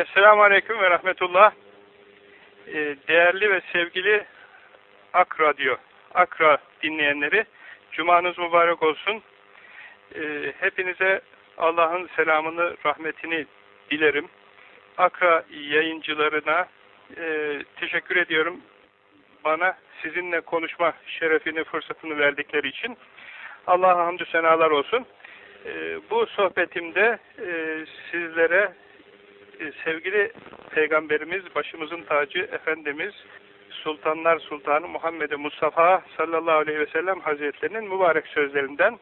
Esselamu Aleyküm ve Rahmetullah. Ee, Değerli ve sevgili Ak Radyo, Akra dinleyenleri, Cumanız mübarek olsun. Ee, Hepinize Allah'ın selamını, rahmetini dilerim. Akra yayıncılarına e, teşekkür ediyorum. Bana sizinle konuşma şerefini, fırsatını verdikleri için. Allah'a hamdü senalar olsun. Ee, Bu sohbetimde e, sizlere sevgili Peygamberimiz, başımızın tacı, Efendimiz, Sultanlar Sultanı Muhammed Mustafa sallallahu aleyhi ve sellem Hazretlerinin mübarek sözlerinden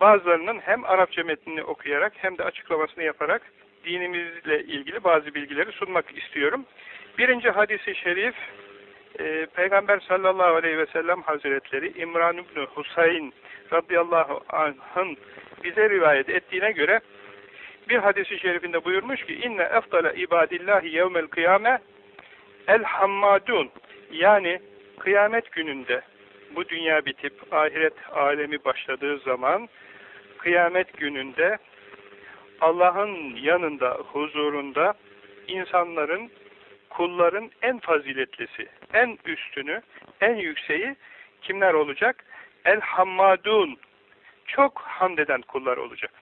bazılarının hem Arapça metnini okuyarak hem de açıklamasını yaparak dinimizle ilgili bazı bilgileri sunmak istiyorum. Birinci hadisi şerif e, Peygamber sallallahu aleyhi ve sellem Hazretleri İmran İbni Husayn radıyallahu anh'ın bize rivayet ettiğine göre bir hadisi şerifinde buyurmuş ki inne efdale ibadillahi yevmel kıyame el hammadun yani kıyamet gününde bu dünya bitip ahiret alemi başladığı zaman kıyamet gününde Allah'ın yanında, huzurunda insanların, kulların en faziletlisi, en üstünü, en yükseği kimler olacak? El hammadun. Çok hamd eden kullar olacak.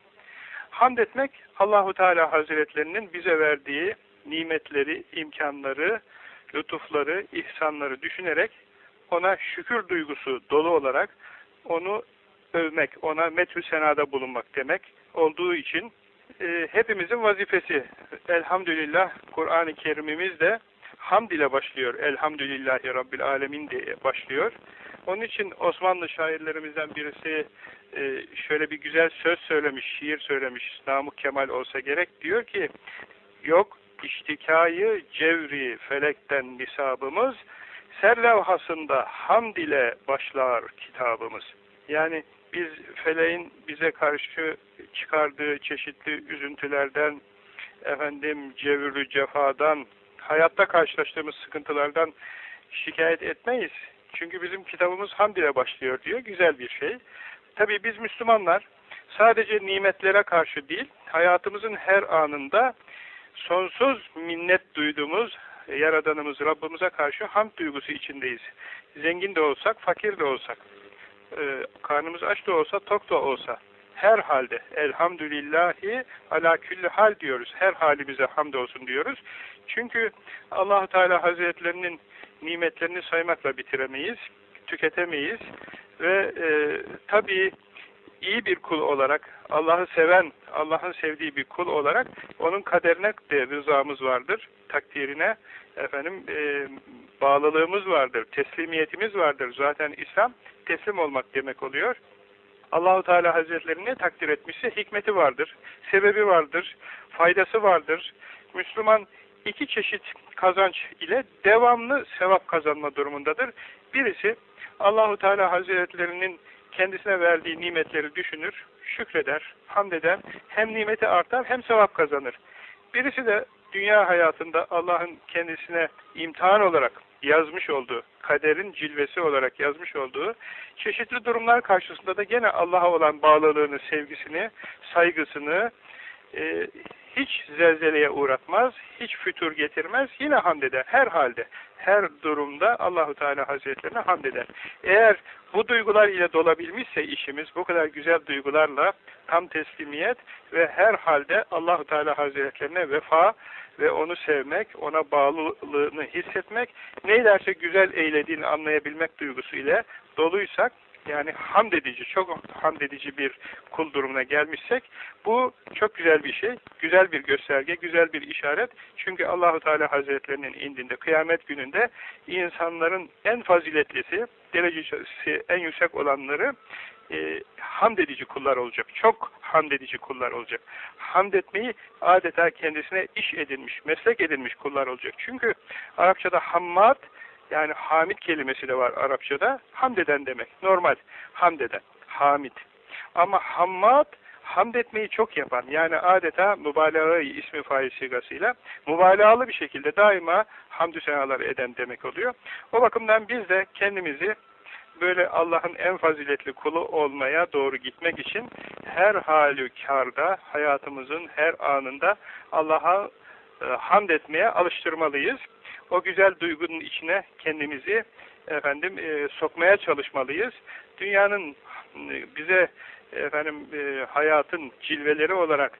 Hamd etmek Allahu Teala Hazretlerinin bize verdiği nimetleri, imkanları, lütufları, ihsanları düşünerek ona şükür duygusu dolu olarak onu övmek, ona metü senada bulunmak demek olduğu için e, hepimizin vazifesi. Elhamdülillah Kur'an-ı Kerimimiz de hamd ile başlıyor. Elhamdülillahi Rabbil Alemin diye başlıyor. Onun için Osmanlı şairlerimizden birisi e, şöyle bir güzel söz söylemiş, şiir söylemiş, Namık Kemal olsa gerek. Diyor ki, yok iştikayı cevri felekten nisabımız, serlevhasında hamd ile başlar kitabımız. Yani biz feleğin bize karşı çıkardığı çeşitli üzüntülerden, efendim cevrü cefadan, hayatta karşılaştığımız sıkıntılardan şikayet etmeyiz. Çünkü bizim kitabımız hamd ile başlıyor diyor. Güzel bir şey. Tabii biz Müslümanlar sadece nimetlere karşı değil, hayatımızın her anında sonsuz minnet duyduğumuz Yaradanımız Rabbimize karşı hamd duygusu içindeyiz. Zengin de olsak, fakir de olsak, e, karnımız aç da olsa, tok da olsa, her halde elhamdülillahi ala külli hal diyoruz. Her halimize hamdolsun diyoruz. Çünkü Allahu Teala Hazretlerinin nimetlerini saymakla bitiremeyiz, tüketemeyiz ve e, tabii iyi bir kul olarak, Allah'ı seven, Allah'ın sevdiği bir kul olarak onun kaderine de rızamız vardır, takdirine efendim e, bağlılığımız vardır, teslimiyetimiz vardır. Zaten İslam teslim olmak demek oluyor. Allahu Teala Hazretleri ne takdir etmişse hikmeti vardır, sebebi vardır, faydası vardır. Müslüman iki çeşit kazanç ile devamlı sevap kazanma durumundadır. Birisi Allahu Teala Hazretlerinin kendisine verdiği nimetleri düşünür, şükreder, hamd eder, hem nimeti artar hem sevap kazanır. Birisi de dünya hayatında Allah'ın kendisine imtihan olarak yazmış olduğu, kaderin cilvesi olarak yazmış olduğu çeşitli durumlar karşısında da gene Allah'a olan bağlılığını, sevgisini, saygısını e, hiç zelzeleye uğratmaz, hiç fütur getirmez, yine hamd eder. Her halde, her durumda Allahu Teala Hazretlerine hamd eder. Eğer bu duygular ile dolabilmişse işimiz, bu kadar güzel duygularla tam teslimiyet ve her halde Allahu Teala Hazretlerine vefa ve onu sevmek, ona bağlılığını hissetmek, neylerse güzel eylediğini anlayabilmek duygusu ile doluysak, yani hamd edici, çok hamd edici bir kul durumuna gelmişsek, bu çok güzel bir şey, güzel bir gösterge, güzel bir işaret. Çünkü Allahu Teala Hazretlerinin indinde, kıyamet gününde insanların en faziletlisi, derecesi en yüksek olanları e, hamd edici kullar olacak. Çok hamd edici kullar olacak. Hamd etmeyi adeta kendisine iş edinmiş, meslek edinmiş kullar olacak. Çünkü Arapçada hammad, yani hamid kelimesi de var Arapçada. Hamd eden demek. Normal. Hamd eden. Hamid. Ama hammad hamd etmeyi çok yapan. Yani adeta mübalağayı ismi fail sigasıyla mübalağalı bir şekilde daima hamdü senalar eden demek oluyor. O bakımdan biz de kendimizi böyle Allah'ın en faziletli kulu olmaya doğru gitmek için her halükarda hayatımızın her anında Allah'a e, hamd etmeye alıştırmalıyız. O güzel duygunun içine kendimizi efendim e, sokmaya çalışmalıyız. Dünyanın e, bize efendim e, hayatın cilveleri olarak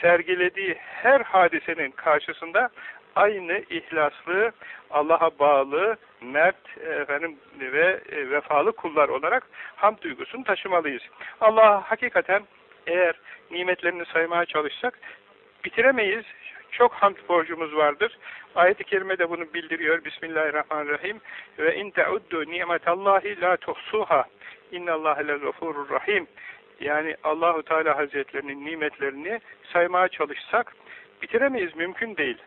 sergilediği her hadisenin karşısında aynı ihlaslı, Allah'a bağlı, mert efendim ve e, vefalı kullar olarak hamd duygusunu taşımalıyız. Allah hakikaten eğer nimetlerini saymaya çalışsak bitiremeyiz. Çok hamd borcumuz vardır. Ayet-i kerime de bunu bildiriyor. Bismillahirrahmanirrahim. Ve in teuddu nimetallahi la tuhsuha. İnnallâhe lezafurur rahim. Yani Allahu Teala Hazretlerinin nimetlerini saymaya çalışsak bitiremeyiz. Mümkün değil.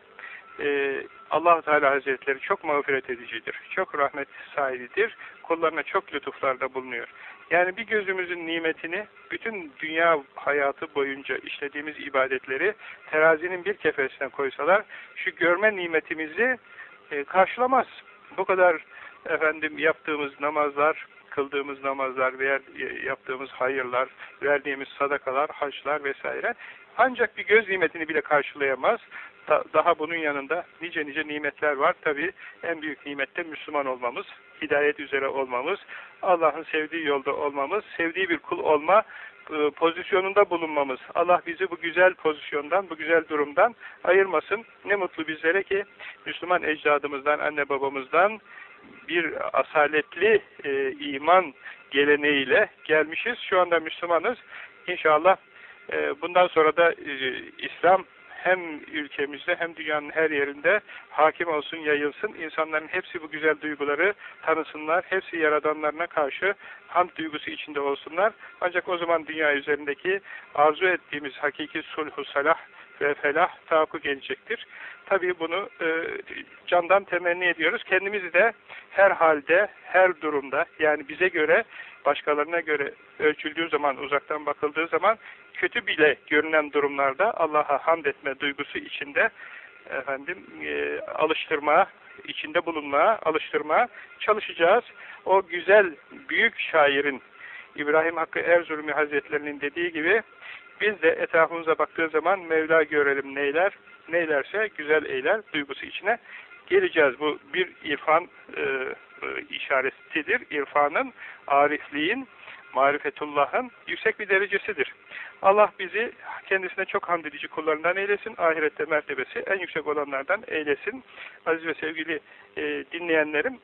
Ee, allah Teala Hazretleri çok mağfiret edicidir. Çok rahmet sahibidir. Kullarına çok lütuflarda bulunuyor. Yani bir gözümüzün nimetini bütün dünya hayatı boyunca işlediğimiz ibadetleri terazinin bir kefesine koysalar şu görme nimetimizi e, karşılamaz. Bu kadar efendim yaptığımız namazlar, kıldığımız namazlar veya yaptığımız hayırlar, verdiğimiz sadakalar, haçlar vesaire ancak bir göz nimetini bile karşılayamaz. Daha bunun yanında nice nice nimetler var. Tabi en büyük nimette Müslüman olmamız, hidayet üzere olmamız, Allah'ın sevdiği yolda olmamız, sevdiği bir kul olma e, pozisyonunda bulunmamız. Allah bizi bu güzel pozisyondan, bu güzel durumdan ayırmasın. Ne mutlu bizlere ki Müslüman ecdadımızdan, anne babamızdan bir asaletli e, iman geleneğiyle gelmişiz. Şu anda Müslümanız. İnşallah e, bundan sonra da e, İslam hem ülkemizde hem dünyanın her yerinde hakim olsun, yayılsın. İnsanların hepsi bu güzel duyguları tanısınlar. Hepsi yaradanlarına karşı hamd duygusu içinde olsunlar. Ancak o zaman dünya üzerindeki arzu ettiğimiz hakiki sulhu salah ve felah tahakkuk gelecektir. Tabii bunu e, candan temenni ediyoruz. Kendimizi de her halde, her durumda yani bize göre, başkalarına göre ölçüldüğü zaman, uzaktan bakıldığı zaman kötü bile görünen durumlarda Allah'a hamd etme duygusu içinde efendim e, alıştırma, içinde bulunmaya, alıştırmaya çalışacağız. O güzel, büyük şairin İbrahim Hakkı Erzurumi Hazretlerinin dediği gibi biz de etrafımıza baktığı zaman Mevla görelim neyler, neylerse güzel eyler duygusu içine geleceğiz. Bu bir irfan e, e, işaretidir. İrfanın, arifliğin, marifetullah'ın yüksek bir derecesidir. Allah bizi kendisine çok hamd edici kullarından eylesin. Ahirette mertebesi en yüksek olanlardan eylesin. Aziz ve sevgili e, dinleyenlerim,